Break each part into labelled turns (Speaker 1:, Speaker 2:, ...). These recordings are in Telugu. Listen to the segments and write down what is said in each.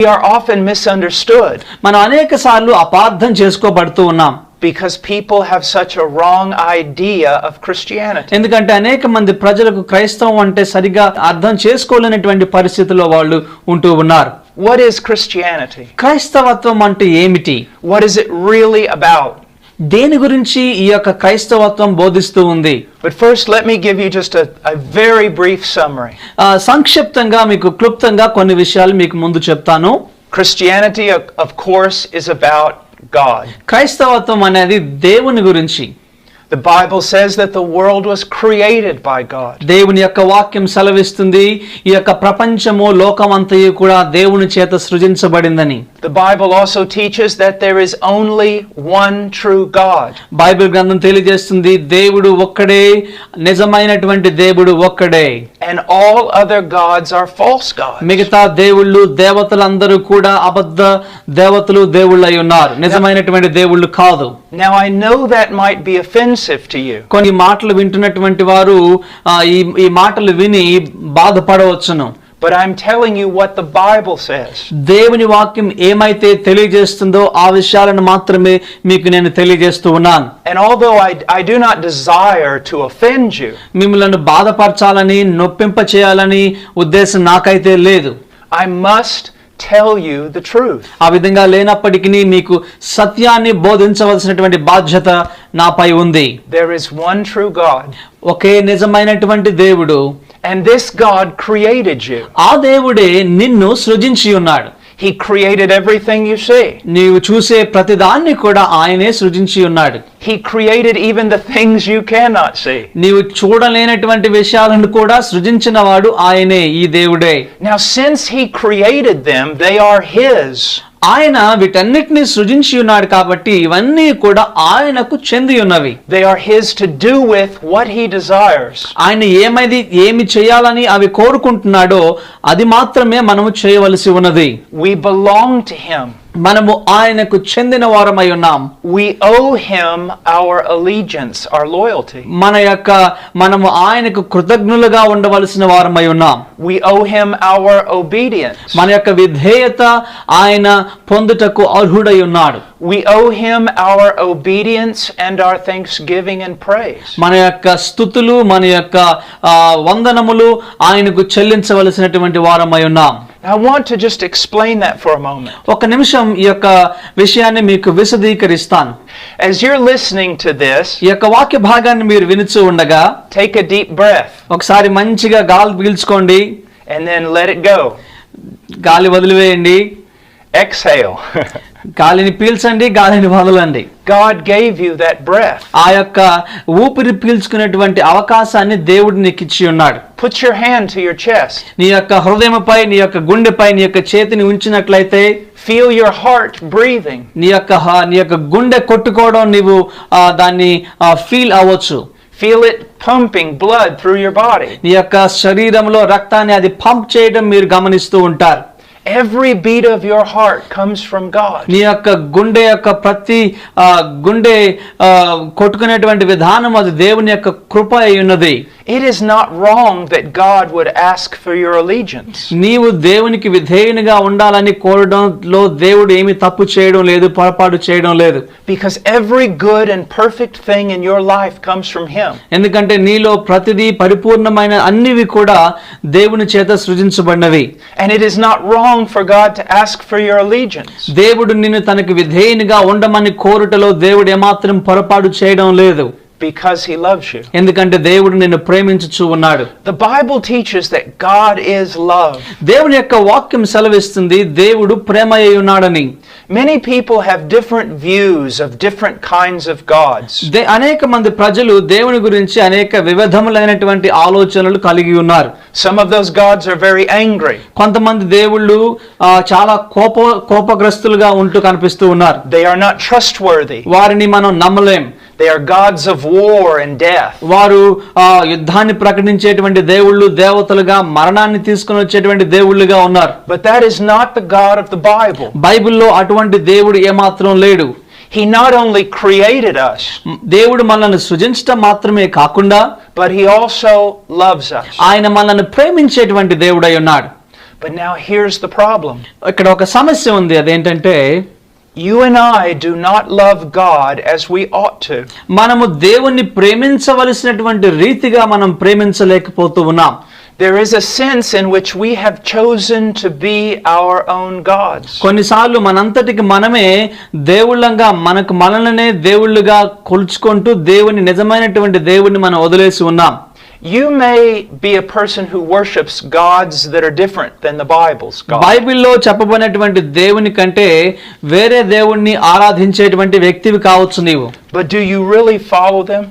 Speaker 1: We are often misunderstood
Speaker 2: మనం అనేక సార్లు అపార్థం చేసుకోబడుతూ ఉన్నాం
Speaker 1: because people have such a wrong idea of Christianity.
Speaker 2: ఎందుకంటే అనేక మంది ప్రజలకు క్రైస్తవం అంటే సరిగా అర్థం చేసుకోలేనటువంటి పరిస్థితుల్లో వాళ్ళు ఉంటూ ఉన్నారు
Speaker 1: What is Christianity?
Speaker 2: క్రైస్తవత్వం అంటే ఏమిటి
Speaker 1: What is it really about?
Speaker 2: దేని గురించి ఈ యొక్క క్రైస్తవత్వం బోధిస్తూ ఉంది?
Speaker 1: But first let me give you just very brief summary
Speaker 2: సంక్షిప్తంగా మీకు క్లుప్తంగా కొన్ని విషయాలు మీకు ముందు చెప్తాను.
Speaker 1: Christianity of course is about God
Speaker 2: క్రైస్తవత్వం అనేది దేవుని గురించి.
Speaker 1: The Bible says that the world was created by God.
Speaker 2: దేవుని యొక్క వాక్యం సెలవిస్తుంది. ఈ యొక్క ప్రపంచము లోకమంతయు కూడా దేవుని చేత సృజించబడిందని.
Speaker 1: The Bible also teaches that there is only one true God.
Speaker 2: Bible గ్రంథం తెలియజేస్తుంది దేవుడు ఒక్కడే నిజమైనటువంటి దేవుడు ఒక్కడే
Speaker 1: And all other gods are false gods.
Speaker 2: మిగతా దేవుళ్ళు దేవతలందరూ కూడా అబద్ధ దేవతలు దేవుళ్ళై ఉన్నారు నిజమైనటువంటి దేవుళ్ళు కాదు
Speaker 1: Now, I know that might be offensive to you.
Speaker 2: కొన్ని మాటలు వింటున్నటువంటి వారు ఆ, ఈ ఈ మాటలు విని బాధపడవచ్చును
Speaker 1: But I'm telling you what the Bible says.
Speaker 2: దేవుని వాక్యం ఏమైతే తెలియజేస్తుందో ఆ విషయాలను మాత్రమే మీకు నేను తెలియజేస్తూ ఉన్నాను
Speaker 1: And although I, I do not desire to offend you,
Speaker 2: మిమ్మల్ని బాధపరచాలని నొప్పింప చేయాలని ఉద్దేశం నాకైతే లేదు
Speaker 1: I must tell you the truth.
Speaker 2: ఆ విధంగా లేనప్పటికీ మీకు సత్యాన్ని బోధించవలసినటువంటి బాధ్యత నాపై ఉంది
Speaker 1: There is one true God,
Speaker 2: ఒకే నిజమైనటువంటి దేవుడు
Speaker 1: and this God created you.
Speaker 2: ఆ దేవుడే నిన్ను సృజించి ఉన్నాడు
Speaker 1: He created everything you see.
Speaker 2: నీవు చూసే ప్రతిదాన్ని కూడా ఆయనే సృజించి ఉన్నాడు
Speaker 1: He created even the things you cannot see.
Speaker 2: నీవు చూడలేనటువంటి విషయాలను కూడా సృజించిన వాడు ఆయనే ఈ దేవుడే
Speaker 1: Now, since He created them, they are His.
Speaker 2: ఆయన వీటన్నిటిని సృజించి ఉన్నాడు కాబట్టి ఇవన్నీ కూడా ఆయనకు చెంది ఉన్నవి
Speaker 1: They are His to do with what He desires.
Speaker 2: ఆయన ఏమైది ఏమి చేయాలని అవి కోరుకుంటున్నాడో అది మాత్రమే మనము చేయవలసి ఉన్నది
Speaker 1: We belong to Him.
Speaker 2: మనము ఆయనకు చెందిన వారమై ఉన్నాం
Speaker 1: We owe Him our allegiance, our loyalty.
Speaker 2: మన యొక్క మనము ఆయనకు కృతజ్ఞులుగా ఉండవలసిన వారమై ఉన్నాం
Speaker 1: We owe Him our obedience.
Speaker 2: మన యొక్క విధేయత ఆయన పొందుటకు అర్హుడై ఉన్నాడు
Speaker 1: We owe Him our obedience and our thanksgiving and praise.
Speaker 2: మన యొక్క స్థుతులు మన యొక్క ఆ, వందనములు ఆయనకు చెల్లించవలసినటువంటి వారమై ఉన్నాం
Speaker 1: I want to just explain that for a moment.
Speaker 2: ఒక నిమిషం ఈ యొక్క విషయాన్ని మీకు విశదీకరిస్తాను
Speaker 1: As you're listening to this,
Speaker 2: ఈ యొక్క వాక్య భాగాన్ని మీరు వినుచూ ఉండగా
Speaker 1: take a deep breath
Speaker 2: ఒకసారి మంచిగా గాలి పీల్చుకోండి
Speaker 1: and then let it go.
Speaker 2: గాలి వదిలివేయండి
Speaker 1: Exhale.
Speaker 2: గాలిని పీల్చండి గాలిని వదలండి
Speaker 1: God gave you that breath.
Speaker 2: ఆ యొక్క ఊపిరి పీల్చుకునేటువంటి అవకాశాన్ని దేవుడు నీకు ఇచ్చి ఉన్నాడు
Speaker 1: Put your hand to your chest.
Speaker 2: నీ యొక్క హృదయముపై నీ యొక్క గుండెపై నీ యొక్క చేతిని ఉంచినట్లయితే
Speaker 1: Feel your heart breathing.
Speaker 2: నీ యొక్క హ- నీ యొక్క గుండె కొట్టుకోవడం నీవు ఆ, దాన్ని ఫీల్ అవ్వచ్చు
Speaker 1: Feel it pumping blood through your body.
Speaker 2: నీ యొక్క శరీరంలో రక్తాన్ని అది పంప్ చేయడం మీరు గమనిస్తూ ఉంటారు
Speaker 1: Every beat of your heart comes from God.
Speaker 2: నీ యొక్క గుండె యొక్క ప్రతి ఆ, గుండె ఆ, కొట్టుకునేటువంటి విధానం అది దేవుని యొక్క కృప అయి ఉన్నది
Speaker 1: It is not wrong that God would ask for your allegiance.
Speaker 2: నీవు దేవునికి విధేయునిగా ఉండాలని కోరడంలో దేవుడు ఏమి తప్పు చేయడం లేదు పొరపాటు చేయడం లేదు
Speaker 1: Because every good and perfect thing in your life comes from Him.
Speaker 2: ఎందుకంటే నీలో ప్రతిదీ పరిపూర్ణమైన అన్నివి కూడా దేవుని చేత సృజించబడినవి
Speaker 1: And it is not wrong for God to ask for your allegiance.
Speaker 2: దేవుడు నిన్ను తనకు విధేయునిగా ఉండమని కోరుటలో దేవుడు ఏమాత్రం పొరపాటు చేయడం లేదు
Speaker 1: Because He loves you.
Speaker 2: ఎందుకంటే దేవుడు నిన్ను ప్రేమించుచూ ఉన్నాడు
Speaker 1: The Bible teaches that God is love.
Speaker 2: దేవుని యొక్క వాక్యం సెలవిస్తుంది దేవుడు ప్రేమ అయి ఉన్నాడని
Speaker 1: Many people have different views of different kinds of gods.
Speaker 2: They- అనేక మంది ప్రజలు దేవుని గురించి అనేక వివిధములైనటువంటి ఆలోచనలు కలిగి ఉన్నారు
Speaker 1: Some of those gods are very angry.
Speaker 2: కొంతమంది దేవుళ్ళు ఆ, చాలా కోప కోపగ్రస్తులుగా ఉంటూ కనిపిస్తూ ఉన్నారు
Speaker 1: They are not trustworthy.
Speaker 2: వారిని మనం నమ్మలేం
Speaker 1: They are gods of war and death.
Speaker 2: వారు యుద్ధాన్ని ప్రకటించేటువంటి దేవుళ్ళు దేవతలుగా మరణాన్ని తీసుకుని వచ్చేటువంటి దేవుళ్ళుగా ఉన్నారు
Speaker 1: But that is not the God of the Bible.
Speaker 2: బైబిల్లో అటువంటి దేవుడు ఏమాత్రం లేడు
Speaker 1: He not only created us,
Speaker 2: దేవుడు మనల్ని సృజించటం మాత్రమే కాకుండా
Speaker 1: but He also loves us.
Speaker 2: ఆయన మనల్ని ప్రేమించేటువంటి దేవుడై ఉన్నాడు
Speaker 1: But now here's the problem
Speaker 2: ఇక్కడ ఒక సమస్య ఉంది అదేంటంటే
Speaker 1: you and I do not love God as we ought to.
Speaker 2: మనము దేవుణ్ణి ప్రేమించవలసినటువంటి రీతిగా మనం ప్రేమించలేకపోతూ ఉన్నాం
Speaker 1: There is a sense in which we have chosen to be our own gods.
Speaker 2: కొన్నిసార్లు మనంతటికి మనమే దేవుళ్ళంగా మనకు మనలనే దేవుళ్ళుగా కొలుచుకుంటూ దేవుని నిజమైనటువంటి దేవుణ్ణి మనం వదిలేసి ఉన్నాం
Speaker 1: You may be a person who worships gods that are different than the Bible's God.
Speaker 2: బైబిల్లో చెప్పబడినటువంటి దేవుని కంటే వేరే దేవుణ్ణి ఆరాధించేటువంటి వ్యక్తివి కావచ్చు నీవు
Speaker 1: But do you really follow them?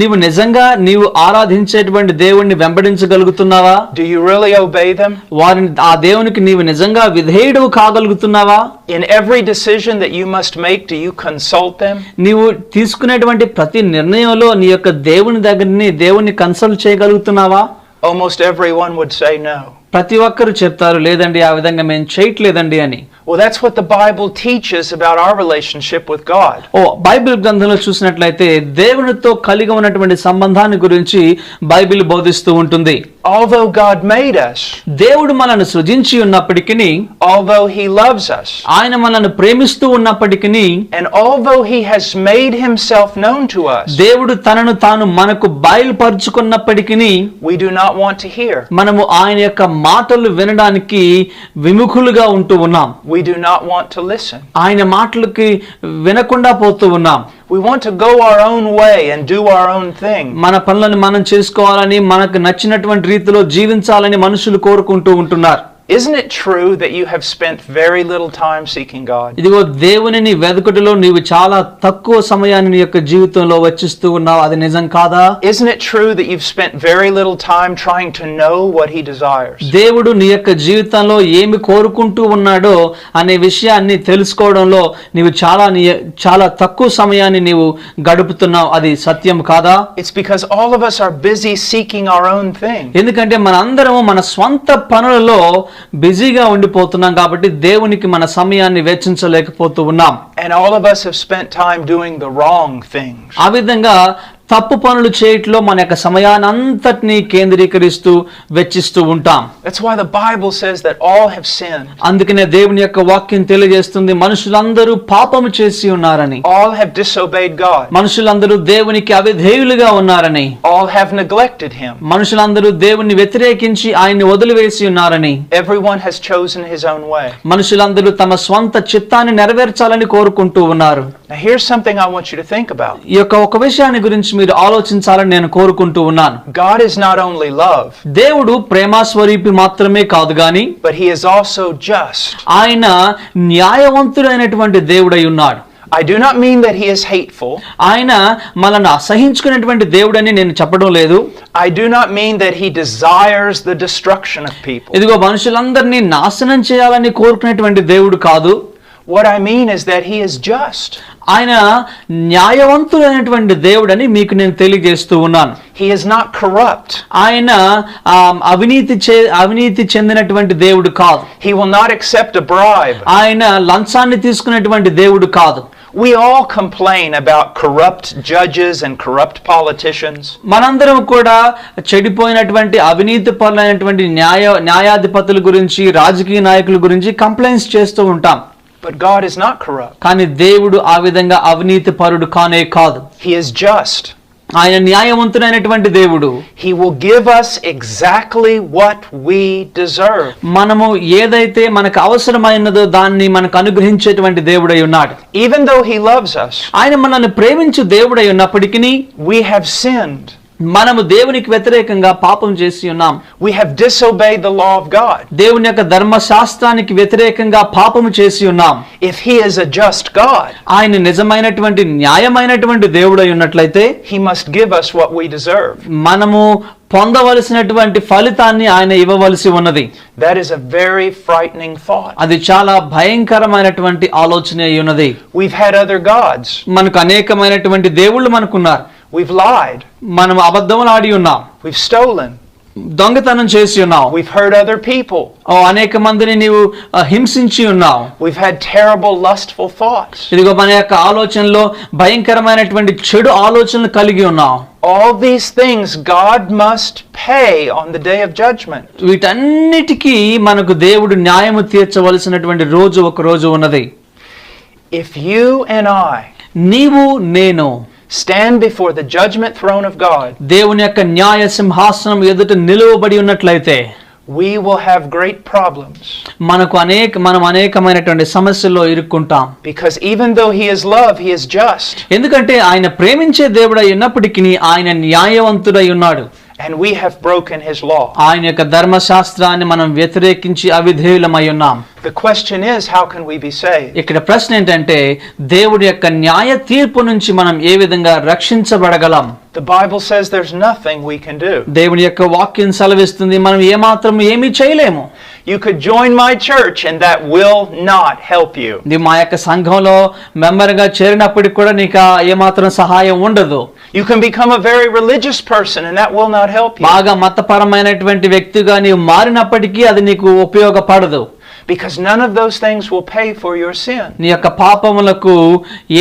Speaker 2: నీవు నిజంగా నీవు ఆరాధించేటువంటి దేవుణ్ణి వెంబడించగలుగుతున్నావా
Speaker 1: Do you really obey them?
Speaker 2: వారిని ఆ దేవునికి నీవు నిజంగా విధేయుడు కాగలుగుతున్నావా
Speaker 1: In every decision that you must make, do you consult them?
Speaker 2: నీవు తీసుకునేటువంటి ప్రతి నిర్ణయంలో నీ యొక్క దేవుని దగ్గరని దేవుని కన్సల్ట్ చేయగలుగుతున్నావా
Speaker 1: Almost everyone would say no.
Speaker 2: ప్రతి ఒక్కరు చెప్తారు లేదండి ఆ విధంగా మేము చేయట్లేదండి అని
Speaker 1: Well, that's what the Bible teaches about our relationship with God.
Speaker 2: ఓ బైబిల్ గ్రంథంలో చూసినట్లయితే దేవునితో కలిగి ఉన్నటువంటి సంబంధాన్ని గురించి బైబిల్ బోధిస్తూ ఉంటుంది
Speaker 1: Although God made us,
Speaker 2: దేవుడు మనల్ని సృజించి ఉన్నప్పటికీ
Speaker 1: although He loves us,
Speaker 2: ఆయన మనల్ని ప్రేమిస్తూ ఉన్నప్పటికీ
Speaker 1: and although He has made Himself known to us,
Speaker 2: దేవుడు తనను తాను మనకు బయలుపరుచుకున్నప్పటికీ
Speaker 1: we do not want to hear.
Speaker 2: మనము ఆయన యొక్క మాటలు వినడానికి విముఖులుగా ఉంటూ ఉన్నాం
Speaker 1: We do not want to listen.
Speaker 2: ఆయన మాటలకి వినకుండా పోతూ ఉన్నాం
Speaker 1: We want to go our own way and do our own thing.
Speaker 2: మన పనులను మనం చేసుకోవాలని మనకు నచ్చినటువంటి రీతిలో జీవించాలని మనుషులు కోరుకుంటూ ఉంటున్నారు
Speaker 1: Isn't it true that you have spent very little time seeking God?
Speaker 2: ఇదిగో దేవునిని వెదకుటిలో నీవు చాలా తక్కువ సమయాన్ని నీ యొక్క జీవితంలో వచ్చిస్తూ ఉన్నావు అది నిజం కాదా
Speaker 1: Isn't it true that you've spent very little time trying to know what He desires?
Speaker 2: దేవుడు నీ యొక్క జీవితంలో ఏమి కోరుకుంటూ ఉన్నాడో అనే విషయాన్ని తెలుసుకోవడంలో నీవు చాలా నీ చాలా తక్కువ సమయాన్ని నీవు గడుపుతున్నావు అది సత్యం కాదా
Speaker 1: It's because all of us are busy seeking our own thing.
Speaker 2: ఎందుకంటే మనందరం మన స్వంత పనులలో బిజీగా ఉండిపోతున్నాం కాబట్టి దేవునికి మన సమయాన్ని వెచ్చించలేకపోతూ ఉన్నాం. ఆ విధంగా తప్పు పనులు చేయట్లో మన యొక్క సమయాన్ని అంతటినీ కేంద్రీకరిస్తూ వెచ్చిస్తూ ఉంటాం
Speaker 1: That's why the Bible says that all have sinned.
Speaker 2: అందుకనే దేవుని యొక్క వాక్యం తెలియజేస్తుంది మనుషులందరూ పాపము చేసి ఉన్నారని
Speaker 1: All have disobeyed God.
Speaker 2: మనుషులందరూ దేవునికి అవిధేయులుగా ఉన్నారని
Speaker 1: All have neglected Him.
Speaker 2: మనుషులందరూ దేవుని వ్యతిరేకించి ఆయన్ని వదిలివేసి ఉన్నారని
Speaker 1: Everyone has chosen his own way.
Speaker 2: మనుషులందరూ తమ స్వంత చిత్తాన్ని నెరవేర్చాలని కోరుకుంటూ ఉన్నారు
Speaker 1: Now, here's something I want you to think about
Speaker 2: ఈ యొక్క ఒక విషయాన్ని గురించి మీరు ఆలోచించాలని నేను కోరుకుంటూ ఉన్నాను.
Speaker 1: God is not only love
Speaker 2: దేవుడు ప్రేమ స్వరూపి మాత్రమే కాదు గాని
Speaker 1: but he is also just
Speaker 2: ఆయన న్యాయవంతుడైనటువంటి దేవుడై ఉన్నాడు.
Speaker 1: I do not mean that he is hateful
Speaker 2: ఆయన మనల్ని అసహించుకునేటువంటి దేవుడని నేను చెప్పడం లేదు.
Speaker 1: I do not mean that he desires the destruction of people
Speaker 2: ఇదిగో మనుషులందరినీ నాశనం చేయాలని కోరుకునేటువంటి దేవుడు కాదు.
Speaker 1: What I mean is that he is just.
Speaker 2: ఆయన న్యాయవంతుడైనటువంటి దేవుడని మీకు నేను తెలియజేస్తూ ఉన్నాను
Speaker 1: He is not corrupt.
Speaker 2: ఆయన అవినీతి చే అవినీతి చెందినటువంటి దేవుడు కాదు
Speaker 1: will not accept a bribe.
Speaker 2: ఆయన లంచాన్ని తీసుకునేటువంటి దేవుడు కాదు
Speaker 1: We all complain about corrupt judges and corrupt politicians.
Speaker 2: మనందరం కూడా చెడిపోయినటువంటి అవినీతి పరులైనటువంటి న్యాయ న్యాయాధిపతుల గురించి రాజకీయ నాయకుల గురించి కంప్లైంట్స్ చేస్తూ ఉంటాం
Speaker 1: But God is not corrupt.
Speaker 2: కానీ దేవుడు ఆ విధంగా అవినీతి పరుడు కానే కాదు
Speaker 1: He is just.
Speaker 2: ఆయన న్యాయవంతుడైనటువంటి దేవుడు
Speaker 1: He will give us exactly what we deserve.
Speaker 2: మనము ఏదైతే మనకు అవసరమైనదో దాన్ని మనకు అనుగ్రహించేటువంటి దేవుడై ఉన్నాడు
Speaker 1: Even though He loves us,
Speaker 2: ఆయన మనల్ని ప్రేమించు దేవుడై ఉన్నప్పటికీ
Speaker 1: we have sinned.
Speaker 2: మనము దేవునికి వ్యతిరేకంగా పాపం చేసి ఉన్నాం
Speaker 1: We have disobeyed the law of God.
Speaker 2: దేవుని యొక్క ధర్మశాస్త్రానికి వ్యతిరేకంగా పాపము చేసి ఉన్నాం
Speaker 1: If He is a just God,
Speaker 2: ఆయన నిజమైనటువంటి న్యాయమైనటువంటి దేవుడై ఉన్నట్లయితే
Speaker 1: He must give us what we deserve.
Speaker 2: మనము పొందవలసినటువంటి ఫలితాన్ని ఆయన ఇవ్వవలసి ఉన్నది
Speaker 1: That is a very frightening thought.
Speaker 2: అది చాలా భయంకరమైనటువంటి ఆలోచన అయి ఉన్నది
Speaker 1: We've had other gods.
Speaker 2: మనకు అనేకమైనటువంటి దేవుళ్ళు మనకున్నారు
Speaker 1: We've lied.
Speaker 2: మనం అబద్ధములు ఆడి ఉన్నాం
Speaker 1: We've stolen.
Speaker 2: దొంగతనం చేసి ఉన్నాం
Speaker 1: We've hurt other people.
Speaker 2: ఓ అనేక మందిని నీవు హింసించి ఉన్నావు
Speaker 1: We've had terrible, lustful thoughts.
Speaker 2: ఇదిగో మన యొక్క ఆలోచనలో భయంకరమైనటువంటి చెడు ఆలోచనలు కలిగి ఉన్నావు
Speaker 1: all these things God must pay on the day of judgment.
Speaker 2: వీటన్నిటికీ మనకు దేవుడు న్యాయము తీర్చవలసినటువంటి రోజు ఒక రోజు ఉన్నది
Speaker 1: If you and I
Speaker 2: నీవు నేను
Speaker 1: stand before the judgment throne of God,
Speaker 2: దేవుని యొక్క న్యాయ సింహాసనం ఎదుట నిలువబడి ఉన్నట్లయితే
Speaker 1: we will have great problems.
Speaker 2: మనకు అనేక మనం అనేకమైనటువంటి సమస్యల్లో ఇరుక్కుంటాం
Speaker 1: Because even though He is love, He is just.
Speaker 2: ఎందుకంటే ఆయన ప్రేమించే దేవుడై ఉన్నప్పటికీ ఆయన న్యాయవంతుడై ఉన్నాడు
Speaker 1: And we have broken His law.
Speaker 2: ఆయన యొక్క ధర్మశాస్త్రాన్ని మనం వ్యతిరేకించి అవిధేయులమై ఉన్నాం
Speaker 1: The question is, how can we be saved?
Speaker 2: ఇక్కడ ప్రశ్న ఏంటంటే దేవుడి యొక్క న్యాయ తీర్పు నుంచి మనం ఏ విధంగా రక్షించబడగలం
Speaker 1: The Bible says there's nothing we can do.
Speaker 2: దేవుని యొక్క వాక్యం సెలవిస్తుంది మనం ఏమాత్రం ఏమీ చేయలేము
Speaker 1: You could join my church, and that will not help you.
Speaker 2: ఇది మా యొక్క సంఘంలో మెంబర్గా చేరినప్పటికి కూడా నీకు ఆ ఏమాత్రం సహాయం ఉండదు
Speaker 1: You can become a very religious person, and that will not help you.
Speaker 2: బాగా మతపరమైనటువంటి వ్యక్తిగా నీవు మారినప్పటికీ అది నీకు ఉపయోగపడదు
Speaker 1: Because none of those things will pay for your sin.
Speaker 2: నీ యొక్క పాపములకు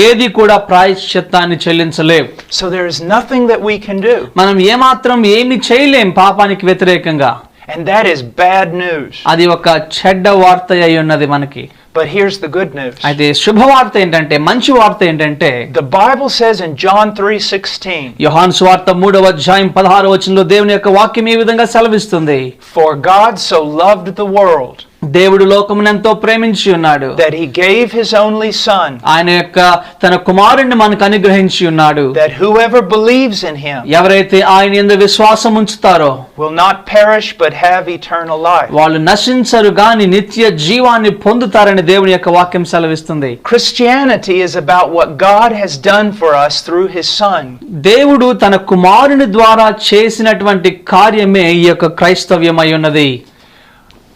Speaker 2: ఏది కూడా ప్రాయశ్చిత్తాన్ని చెల్లించలేవు
Speaker 1: So there is nothing that we can do.
Speaker 2: మనం ఏమాత్రం ఏమి చేయలేం పాపానికి వ్యతిరేకంగా
Speaker 1: And that is bad news.
Speaker 2: అది ఒక చెడ్డ వార్త అయి ఉన్నది మనకి
Speaker 1: But here's the good news.
Speaker 2: అయితే శుభవార్త ఏంటంటే మంచి వార్త ఏంటంటే
Speaker 1: The Bible says in John 3:16,
Speaker 2: యోహాన్ స్వార్త మూడవ అధ్యాయం పదహారు వచనంలో దేవుని యొక్క వాక్యం ఈ విధంగా సెలవిస్తుంది
Speaker 1: "For God so loved the world
Speaker 2: దేవుడు లోకమును ఎంతో ప్రేమించి ఉన్నాడు.
Speaker 1: That he gave his only son,
Speaker 2: ఆయన యొక్క తన కుమారుణ్ణి మనకు అనుగ్రహించి ఉన్నాడు.
Speaker 1: That whoever believes in him
Speaker 2: ఎవరైతే ఆయన ఎందు విశ్వాసం ఉంచుతారో
Speaker 1: will not perish but have eternal life."
Speaker 2: వాళ్ళు నశించరు గాని నిత్య జీవాన్ని పొందుతారని దేవుని యొక్క వాక్యం సెలవిస్తుంది.
Speaker 1: Christianity is about what God has done for us through his son.
Speaker 2: దేవుడు తన కుమారుని ద్వారా చేసినటువంటి కార్యమే ఈ యొక్క క్రైస్తవ్యం అయి ఉన్నది.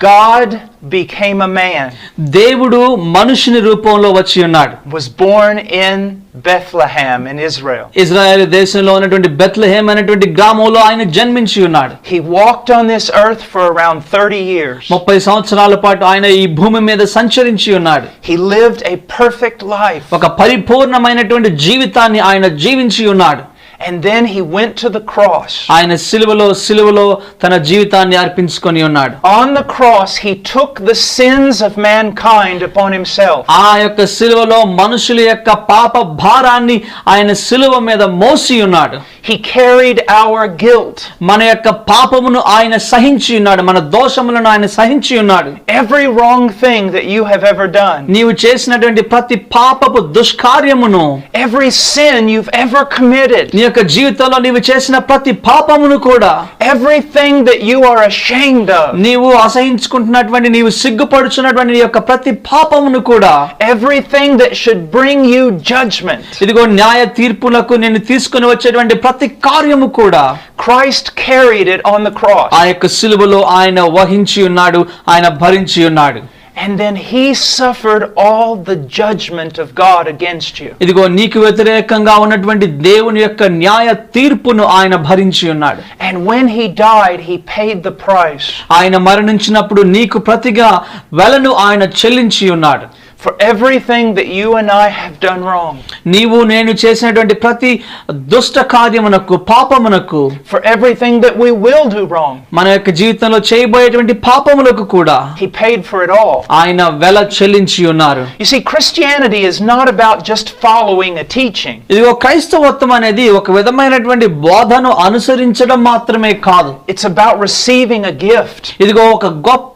Speaker 1: God became a man,
Speaker 2: దేవుడు మనుషుని రూపంలో వచ్చి ఉన్నాడు
Speaker 1: was born in Bethlehem in Israel.
Speaker 2: Israel దేశంలో ఉన్నటువంటి బెత్లహేమ్ అనేటువంటి గ్రామంలో ఆయన జన్మించి ఉన్నాడు
Speaker 1: He walked on this earth for around 30 years.
Speaker 2: ముప్పై సంవత్సరాల పాటు ఆయన ఈ భూమి మీద సంచరించి ఉన్నాడు
Speaker 1: He lived a perfect life.
Speaker 2: ఒక పరిపూర్ణమైనటువంటి జీవితాన్ని ఆయన జీవించి ఉన్నాడు
Speaker 1: And then he went to the cross.
Speaker 2: ఆయన సిలువలో సిలువలో తన జీవితాన్ని అర్పించుకొని ఉన్నాడు
Speaker 1: On the cross, he took the sins of mankind upon himself.
Speaker 2: ఆ యొక్క సిలువలో మనుషుల యొక్క పాప భారాన్ని ఆయన సిలువ మీద మోసి ఉన్నాడు
Speaker 1: He carried our guilt.
Speaker 2: మన యొక్క పాపమును ఆయన సహించి ఉన్నాడు మన దోషములను ఆయన సహించి ఉన్నాడు
Speaker 1: Every wrong thing that you have ever done,
Speaker 2: నీవు చేసినటువంటి ప్రతి పాపపు దుష్కార్యమును
Speaker 1: every sin you've ever committed,
Speaker 2: నీ యొక్క జీవితంలో నీవు చేసిన ప్రతి పాపమును కూడా
Speaker 1: that you are ashamed of,
Speaker 2: నీవు అసహించుకుంటున్నటువంటి నీవు సిగ్గుపడుచున్నటువంటి నీ యొక్క ప్రతి పాపమును కూడా
Speaker 1: everything that should bring you judgment,
Speaker 2: ఇదిగో న్యాయ తీర్పులకు నేను తీసుకుని వచ్చేటువంటి ప్రతి కార్యము కూడా
Speaker 1: Christ carried it on the cross.
Speaker 2: ఆ యొక్క సిలువలో ఆయన వహించి ఉన్నాడు ఆయన భరించి ఉన్నాడు
Speaker 1: And then he suffered all the judgment of God against you.
Speaker 2: ఇదిగో నీకు వ్యతిరేకంగా ఉన్నటువంటి దేవుని యొక్క న్యాయ తీర్పును ఆయన భరించి ఉన్నాడు
Speaker 1: And when he died, he paid the price
Speaker 2: ఆయన మరణించినప్పుడు నీకు ప్రతిగా వెలను ఆయన చెల్లించి ఉన్నాడు
Speaker 1: for everything that you and I have done wrong,
Speaker 2: నీవు నేను చేసినటువంటి ప్రతి దుష్ట కార్యమునకు పాపమునకు
Speaker 1: for everything that we will do wrong.
Speaker 2: మన యొక్క జీవితంలో చేయబోయేటువంటి పాపములకు కూడా
Speaker 1: He paid for it all.
Speaker 2: ఆయన వెల చెల్లించి ఉన్నారు
Speaker 1: You see, Christianity is not about just following a teaching.
Speaker 2: ఇదిగో క్రైస్తవత్వం అనేది ఒక విధమైనటువంటి బోధను అనుసరించడం మాత్రమే కాదు
Speaker 1: It's about receiving a gift,
Speaker 2: ఇదిగో ఒక గొప్ప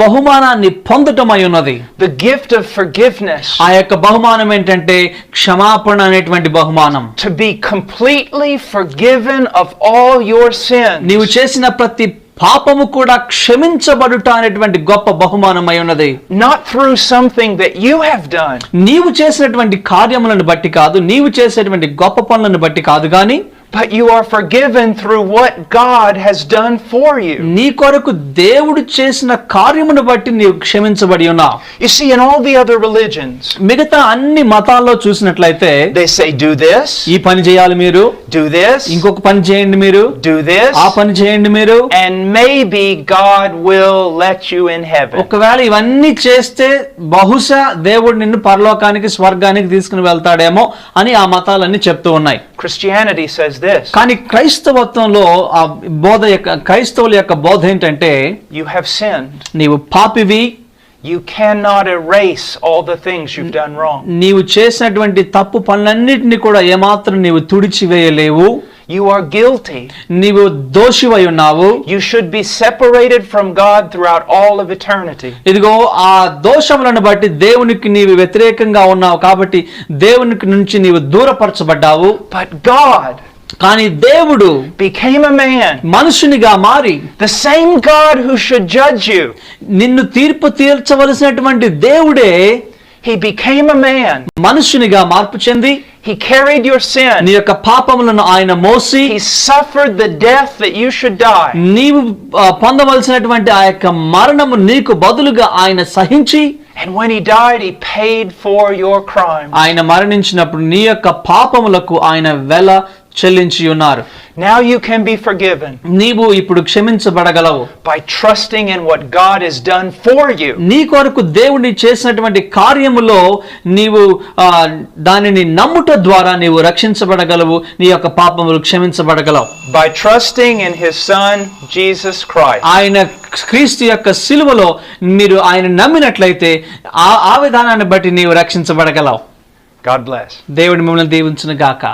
Speaker 2: బహుమానాన్ని పొందటమై ఉన్నది
Speaker 1: the gift of forgiveness,
Speaker 2: ఆ యొక్క బహుమానం ఏంటంటే క్షమాపణ అనేటువంటి బహుమానం.
Speaker 1: To be completely forgiven of all your sins.
Speaker 2: నీవు చేసిన ప్రతి పాపము కూడా క్షమించబడుట అనేటువంటి గొప్ప బహుమానమై ఉన్నది.
Speaker 1: Not through something that you have done,
Speaker 2: నీవు చేసినటువంటి కార్యములను బట్టి కాదు నీవు చేసేటువంటి గొప్ప పనులను బట్టి కాదు కానీ
Speaker 1: but you are forgiven through what God has done for you.
Speaker 2: నీ కొరకు దేవుడు చేసిన కార్యమును బట్టి నీవు క్షమించబడి ఉన్నావు
Speaker 1: You see, in all the other religions,
Speaker 2: మిగతా అన్ని మతాల్లో చూసినట్లయితే
Speaker 1: they say, do this,
Speaker 2: ఈ పని చేయాలి మీరు
Speaker 1: do this,
Speaker 2: ఇంకొక పని చేయండి మీరు
Speaker 1: do this,
Speaker 2: ఆ పని చేయండి మీరు
Speaker 1: and maybe God will let you in heaven.
Speaker 2: ఒకవేళ ఇవన్నీ చేస్తే బహుశా దేవుడు నిన్ను పరలోకానికి స్వర్గానికి తీసుకుని వెళ్తాడేమో అని ఆ మతాలన్నీ చెప్తూ ఉన్నాయి
Speaker 1: Christianity says this
Speaker 2: కానీ క్రైస్తవత్వంలో ఆ బోధ యొక్క క్రైస్తవుల యొక్క బోధ ఏంటంటే
Speaker 1: you have sinned.
Speaker 2: నీవు పాపివి
Speaker 1: You cannot erase all the things you've done wrong.
Speaker 2: నీవు చేసినటువంటి తప్పు పనులన్నిటిని కూడా ఏమాత్రం నీవు తుడిచివేయలేవు
Speaker 1: You are guilty.
Speaker 2: నీవు దోషివై ఉన్నావు
Speaker 1: You should be separated from God throughout all of eternity.
Speaker 2: ఇదిగో ఆ దోషములను బట్టి దేవునికి నీవు వ్యతిరేకంగా ఉన్నావు కాబట్టి దేవునికి నుంచి నీవు దూరపరచబడ్డావు
Speaker 1: But God
Speaker 2: కానీ దేవుడు
Speaker 1: became a man,
Speaker 2: మనుషునిగా మారి
Speaker 1: the same God who should judge you.
Speaker 2: నిన్ను తీర్పు తీర్చవలసినటువంటి దేవుడే
Speaker 1: He became a man.
Speaker 2: మనుషునిగా మార్పు చెంది
Speaker 1: He carried your
Speaker 2: నీ
Speaker 1: sin.
Speaker 2: యొక్క పాపములను ఆయన మోసి
Speaker 1: He suffered the death that you should die.
Speaker 2: నీవు పొందవలసినటువంటి ఆ యొక్క మరణము నీకు బదులుగా ఆయన సహించి
Speaker 1: And when he died, he paid for your crime.
Speaker 2: ఆయన మరణించినప్పుడు నీ యొక్క పాపములకు ఆయన వెల చెల్లించి ఉన్నారు
Speaker 1: Now you can be forgiven.
Speaker 2: నీవు ఇప్పుడు క్షమించబడగలవు.
Speaker 1: By trusting in what God has done for you.
Speaker 2: నీ కొరకు దేవుని చేసినటువంటి కార్యములో నీవు దానిని నమ్ముట ద్వారా నీవు రక్షించబడగలవు. నీ యొక్క పాపములు క్షమించబడగలవు.
Speaker 1: By trusting in his son, Jesus Christ.
Speaker 2: ఆయన క్రీస్తు యొక్క సిలువలో మీరు ఆయన నమ్మినట్లయితే ఆ ఆ విధానాన్ని బట్టి నీవు రక్షించబడగలవు.
Speaker 1: God bless.
Speaker 2: దేవుడి మిమ్మల్ని దీవించును గాక